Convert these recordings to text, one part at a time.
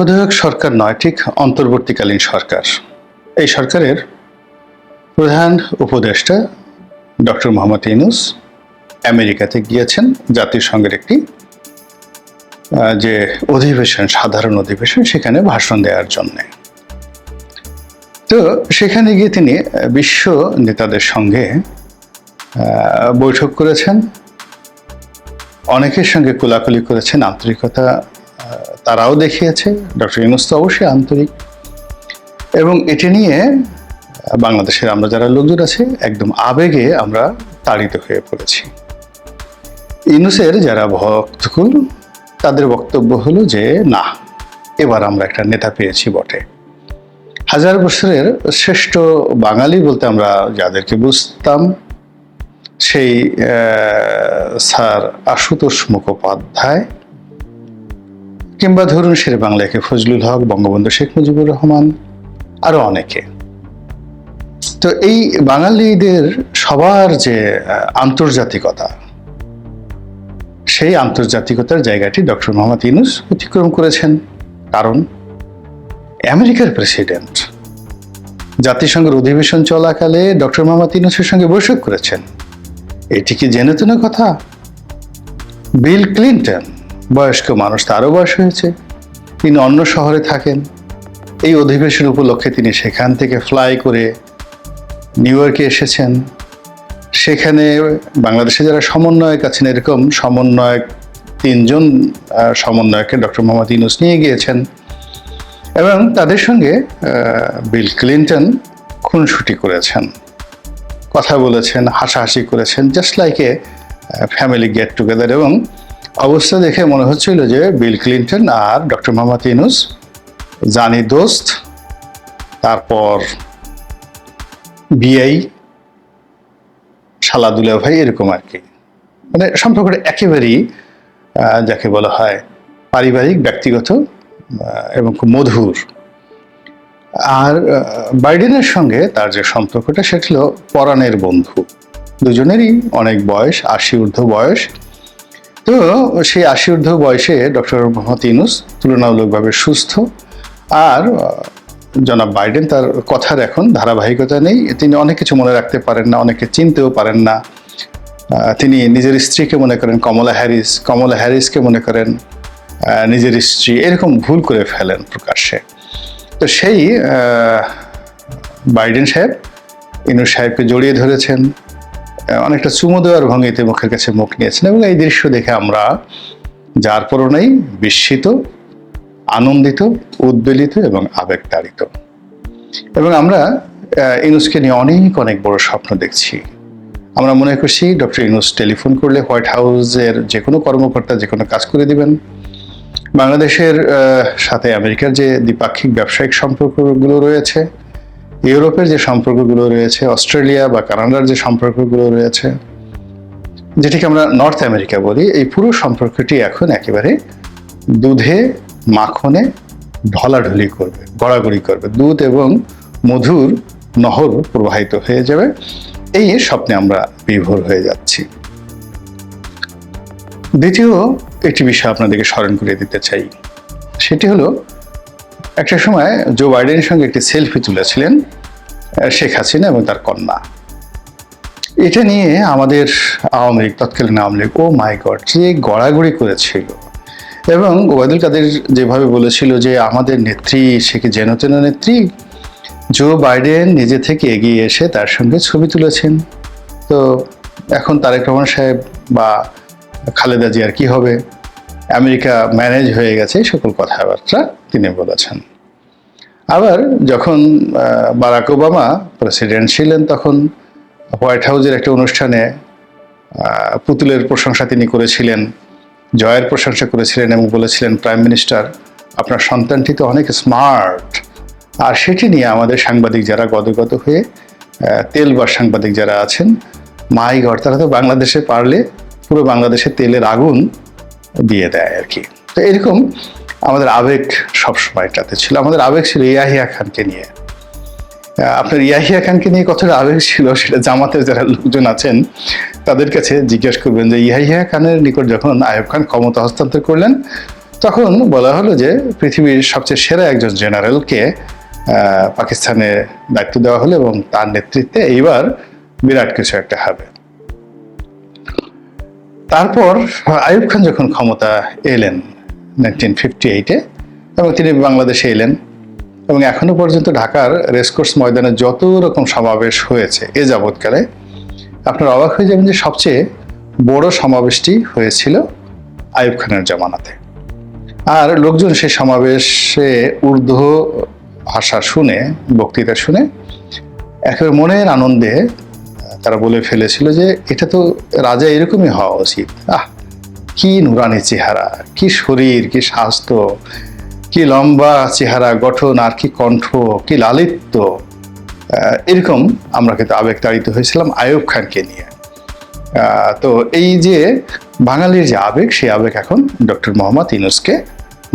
তত্ত্বাবধায়ক সরকার নয়, ঠিক অন্তর্বর্তীকালীন সরকার। এই সরকারের প্রধান উপদেষ্টা ডক্টর মোহাম্মদ ইউনুস আমেরিকাতে গিয়েছেন, জাতিসংঘের একটি যে অধিবেশন, সাধারণ অধিবেশন, সেখানে ভাষণ দেওয়ার জন্যে। তো সেখানে গিয়ে তিনি বিশ্ব নেতাদের সঙ্গে বৈঠক করেছেন। অনেকের সঙ্গে কোলাকুলি করেছেন, আন্তরিকতা তারাও দেখিয়েছে, ডক্টর ইউনুস তো অবশ্যই আন্তরিক। এবং এটি নিয়ে বাংলাদেশের আমরা যারা লোকজন আছে, একদম আবেগে আমরা তাড়িত হয়ে পড়েছি। ইউনুসের যারা ভক্তকুল, তাদের বক্তব্য হলো যে, না, এবার আমরা একটা নেতা পেয়েছি বটে। হাজার বছরের শ্রেষ্ঠ বাঙালি বলতে আমরা যাদেরকে বুঝতাম, সেই স্যার আশুতোষ মুখোপাধ্যায় কিংবা ধরুন শের বাংলাকে ফজলুল হক, বঙ্গবন্ধু শেখ মুজিবুর রহমান আরও অনেকে। তো এই বাঙালিদের সবার যে আন্তর্জাতিকতা, সেই আন্তর্জাতিকতার জায়গাটি ডক্টর মোহাম্মদ ইউনুস অতিক্রম করেছেন। কারণ আমেরিকার প্রেসিডেন্ট জাতিসংঘের অধিবেশন চলাকালে ডক্টর মোহাম্মদ ইউনুসের সঙ্গে বৈঠক করেছেন। এটি কি জেনে তুনে কথা? বিল ক্লিন্টন বয়স্ক মানুষ তারও বয়স হয়েছে। তিনি অন্য শহরে থাকেন। এই অধিবেশন উপলক্ষে তিনি সেখান থেকে ফ্লাই করে নিউ ইয়র্কে এসেছেন। সেখানে বাংলাদেশে যারা সমন্বয়ক আছেন, এরকম সমন্বয়ক তিনজন সমন্বয়কে ডক্টর মোহাম্মদ ইউনুস নিয়ে গিয়েছেন। এবং তাদের সঙ্গে বিল ক্লিন্টন খুনসুটি করেছেন। কথা বলেছেন, হাসাহাসি করেছেন just like a family get together এবং অবস্থা দেখে মনে হচ্ছিল যে বিল ক্লিন্টন আর ডক্টর মোহাম্মদ ইউনুস জানি দোস্ত, তারপর বিআই শালাদুলা ভাই, এরকম আর কি। মানে সম্পর্কটা একেবারেই যাকে বলা হয় পারিবারিক, ব্যক্তিগত এবং খুব মধুর। আর বাইডেনের সঙ্গে তার যে সম্পর্কটা, সেটা ছিল পরাণের বন্ধু। দুজনেরই অনেক বয়স, আশি ঊর্ধ্ব বয়স। তো সেই আশি ঊর্ধ্ব বয়সে ডক্টর মোহাম্মদ ইউনুস তুলনামূলকভাবে সুস্থ। আর জনাব বাইডেন তার কথার এখন ধারাবাহিকতা নেই। তিনি অনেক কিছু মনে রাখতে পারেন না, অনেকে চিনতেও পারেন না। তিনি নিজের স্ত্রীকে মনে করেন কমলা হ্যারিস, কমলা হ্যারিসকে মনে করেন নিজের স্ত্রী। এরকম ভুল করে ফেলেন প্রকাশ্যে। তো সেই বাইডেন সাহেব ইনু সাহেবকে জড়িয়ে ধরেছেন। অনেকটা চুমো দেওয়ার ভঙ্গিতে মুখের কাছে মুখ নিয়েছেন এবং এই দৃশ্য দেখে আমরা, যার পরনেই বিস্মিত, আনন্দিত, উদ্বেলিত এবং আবেগতাড়িত। এবং আমরা ইনুসকে নিয়ে অনেক অনেক বড় স্বপ্ন দেখছি। আমরা মনে করছি ডক্টর ইনুস টেলিফোন করলে হোয়াইট হাউসের যে কোনো কর্মকর্তা যে কোনো কাজ করে দিবেন। বাংলাদেশের সাথে আমেরিকার যে দ্বিপাক্ষিক ব্যবসায়িক সম্পর্কগুলো রয়েছে ইউরোপের যে সম্পর্কগুলো রয়েছে, অস্ট্রেলিয়া বা কানাডার যে সম্পর্কগুলো রয়েছে, যেটিকে আমরা নর্থ আমেরিকা বলি, এই পুরো সম্পর্কটি এখন একেবারে দুধে, মাখনে, ঢলাঢলি করবে, গড়াগড়ি করবে। দুধ এবং মধুর নহর প্রবাহিত হয়ে যাবে। এই স্বপ্নে আমরা বিভোর হয়ে যাচ্ছি। দ্বিতীয় একটি বিষয় আপনাদেরকে স্মরণ করে দিতে চাই, সেটি হলো একটা সময় জো বাইডেনের সঙ্গে একটি সেলফি তুলেছিলেন শেখ হাসিনা এবং তার কন্যা। এটা নিয়ে আমাদের আওয়ামী লীগ, তৎকালীন Awami League, oh my God যে গড়াগড়ি করেছিল। এবং ওবায়দুল কাদের যেভাবে বলেছিল যে আমাদের নেত্রী, সে কি যেন তেন নেত্রী? জো বাইডেন নিজে থেকে এগিয়ে এসে তার সঙ্গে ছবি তুলেছেন। তো এখন তারেক রহমান সাহেব বা খালেদা জিয়ার কি হবে? আমেরিকা ম্যানেজ হয়ে গেছে সকল কথাবার্তা তিনি বলেছেন। আবার যখন বারাক ওবামা প্রেসিডেন্ট ছিলেন তখন হোয়াইট হাউসের একটা অনুষ্ঠানে পুতুলের প্রশংসা তিনি করেছিলেন, জয়ের প্রশংসা করেছিলেন এবং বলেছিলেন প্রাইম মিনিস্টার আপনার সন্তানটি তো অনেক স্মার্ট আর সেটি নিয়ে আমাদের সাংবাদিক যারা গদগদ হয়ে তেল বা সাংবাদিক যারা আছেন, মাই ঘর তারা তো বাংলাদেশে পারলে পুরো বাংলাদেশে তেলের আগুন দিয়ে দেয় আর কি। তো এরকম আমাদের আবেগ সবসময়টাতে ছিল। আমাদের আবেগ ছিল ইয়াহিয়া খানকে নিয়ে। আপনার ইয়াহিয়া খানকে নিয়ে কতটা আবেগ ছিল সেটা জামাতের যারা লোকজন আছেন, তাদের কাছে জিজ্ঞেস করবেন যে, ইয়াহিয়া খানের নিকট যখন আয়ব খান ক্ষমতা হস্তান্তর করলেন, তখন বলা হলো যে পৃথিবীর সবচেয়ে সেরা একজন জেনারেলকে পাকিস্তানে দায়িত্ব দেওয়া হলো এবং তার নেতৃত্বে এইবার বিরাট কিছু একটা হবে। তারপর আয়ুব খান যখন ক্ষমতা এলেন নাইনটিন ফিফটি এইটে এবং তিনি বাংলাদেশে এলেন। এবং এখনও পর্যন্ত ঢাকার রেসকোর্স ময়দানে যত রকম সমাবেশ হয়েছে এ যাবৎকালে, আপনার অবাক হয়ে যাবেন যে সবচেয়ে বড় সমাবেশটি হয়েছিল আইয়ুব খানের জামানাতে। আর লোকজন সেই সমাবেশে উর্দু ভাষা শুনে, বক্তৃতা শুনে একেবারে মনের আনন্দে তারা বলে ফেলেছিল যে এটা তো রাজা এরকমই হওয়া উচিত। আহ! কি নুরানি চেহারা, কি শরীর, কি স্বাস্থ্য, কি লম্বা চেহারা, গঠন আর কি কণ্ঠ, কি লালিত্য এরকম আমরা কিন্তু আবেগ তাড়িত হয়েছিলাম আয়ুব খানকে নিয়ে। তো এই যে বাঙালির যে আবেগ, সেই আবেগ এখন ডক্টর মোহাম্মদ ইনুসকে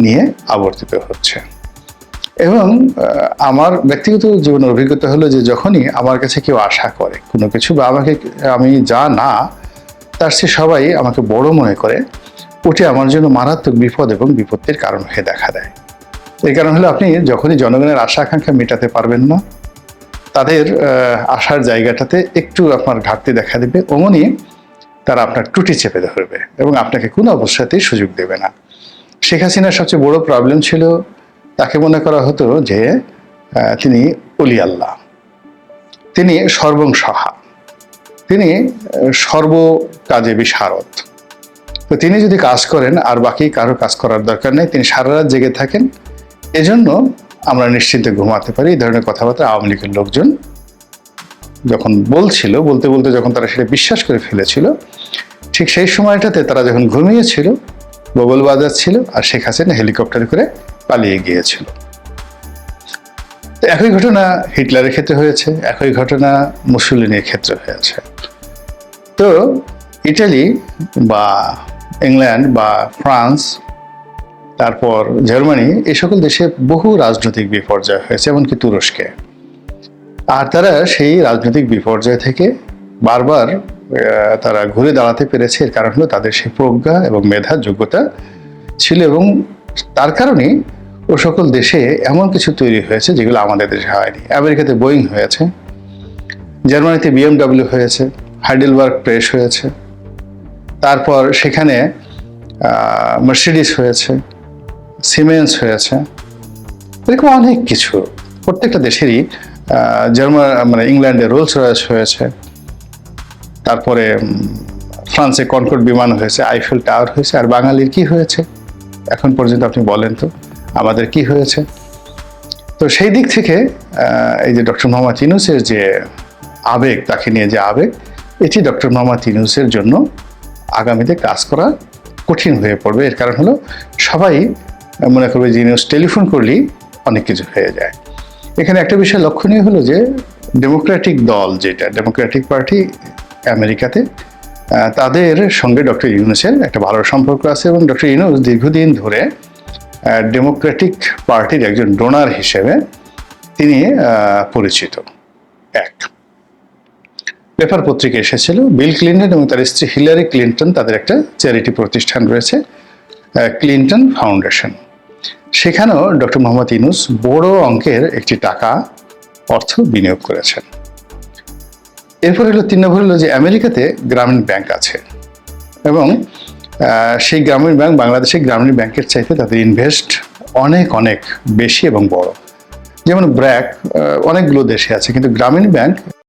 নিয়ে আবর্তিত হচ্ছে। এবং আমার ব্যক্তিগত জীবনের অভিজ্ঞতা হলো যে যখনই আমার কাছে কেউ আশা করে কোনো কিছু বা আমাকে, আমি যা না তার সে সবাই আমাকে বড় মনে করে ওটি আমার জন্য মারাত্মক বিপদ এবং বিপত্তির কারণ হয়ে দেখা দেয়। এই কারণ হলো আপনি যখনই জনগণের আশা আকাঙ্ক্ষা মেটাতে পারবেন না, তাদের আশার জায়গাটাতে একটু আপনার ঘাটতি দেখা দেবে, অমনি তারা আপনার টুটি চেপে ধরবে এবং আপনাকে কোনো অবস্থাতেই সুযোগ দেবে না। শেখ হাসিনার সবচেয়ে বড় প্রবলেম ছিল, তাকে মনে করা হতো যে তিনি অলি আল্লাহ। তিনি সর্বংসহা তিনি সর্ব কাজে বিশারদ। তো তিনি যদি কাজ করেন, আর বাকি কারও কাজ করার দরকার নেই, তিনি সারা রাত জেগে থাকেন। এজন্য আমরা নিশ্চিন্তে ঘুমাতে পারি। এই ধরনের কথাবার্তা আওয়ামী লীগের লোকজন যখন বলছিল, বলতে বলতে যখন তারা সেটা বিশ্বাস করে ফেলেছিল, ঠিক সেই সময়টাতে তারা যখন ঘুমিয়েছিল বগল বাজাচ্ছিল আর শেখ হাসিনা হেলিকপ্টারে করে পালিয়ে গিয়েছিল। একই ঘটনা হিটলারের ক্ষেত্রে হয়েছে, একই ঘটনা মুসলিনের ক্ষেত্রে হয়েছে। তো ইটালি বা ইংল্যান্ড বা ফ্রান্স, তারপর জার্মানি এই সকল দেশে বহু রাজনৈতিক বিপর্যয় হয়েছে, এমনকি তুরস্কে। আর তারা সেই রাজনৈতিক বিপর্যয় থেকে বারবার তারা ঘুরে দাঁড়াতে পেরেছে। এর কারণ হলো তাদের সেই প্রজ্ঞা এবং মেধার যোগ্যতা ছিল এবং তার কারণেই ও সকল দেশে এমন কিছু তৈরি হয়েছে যেগুলো আমাদের দেশে হয়নি। আমেরিকাতে বোয়িং হয়েছে, জার্মানিতে বিএমডব্লিউ হয়েছে হাইডেল হাইডেলবার্গ প্রেস হয়েছে, তারপর সেখানে মার্সিডিস হয়েছে, সিমেন্স হয়েছে, এরকম অনেক কিছু। প্রত্যেকটা দেশেরই জার্মান মানে ইংল্যান্ডে রোলস রয়েস হয়েছে, তারপরে ফ্রান্সে কনকর্ড বিমান হয়েছে, আইফেল টাওয়ার হয়েছে, আর বাঙালির কি হয়েছে? এখন পর্যন্ত আপনি বলেন তো। আমাদের কি হয়েছে? তো সেই দিক থেকে এই যে ডক্টর মোহাম্মদ ইউনুসের যে আবেগ, তাকে নিয়ে যে আবেগ, এটি ডক্টর মোহাম্মদ ইউনুসের জন্য আগামীতে কাজ করা কঠিন হয়ে পড়বে। এর কারণ হলো, সবাই মনে করবে যে ইউনুস টেলিফোন করলেই অনেক কিছু হয়ে যায়। এখানে একটা বিষয় লক্ষণীয় হলো যে ডেমোক্রেটিক দল যেটা ডেমোক্রেটিক পার্টি আমেরিকাতে তাদের সঙ্গে ডক্টর ইউনুসের একটা ভালো সম্পর্ক আছে এবং ডক্টর ইউনুস দীর্ঘদিন ধরে ডেমোক্রেটিক পার্টির একজন ডোনার হিসেবে তিনি পরিচিত। এক। পেপার পত্রিকা এসেছিল, বিল ক্লিন্টন এবং তার স্ত্রী হিলারি ক্লিন্টন তাদের একটা চ্যারিটি প্রতিষ্ঠান রয়েছে ক্লিন্টন ফাউন্ডেশন। সেখানেও ডক্টর মোহাম্মদ ইনুস বড় অঙ্কের একটি টাকা, অর্থ বিনিয়োগ করেছেন। এরপর হলো তিন নম্বর হলো যে আমেরিকাতে গ্রামীণ ব্যাংক আছে এবং সেই গ্রামীণ ব্যাংক বাংলাদেশের গ্রামীণ ব্যাংকের চাইতে তাদের ইনভেস্ট অনেক অনেক বেশি এবং বড়। যেমন ব্র্যাক অনেকগুলো দেশে আছে, কিন্তু গ্রামীণ ব্যাংক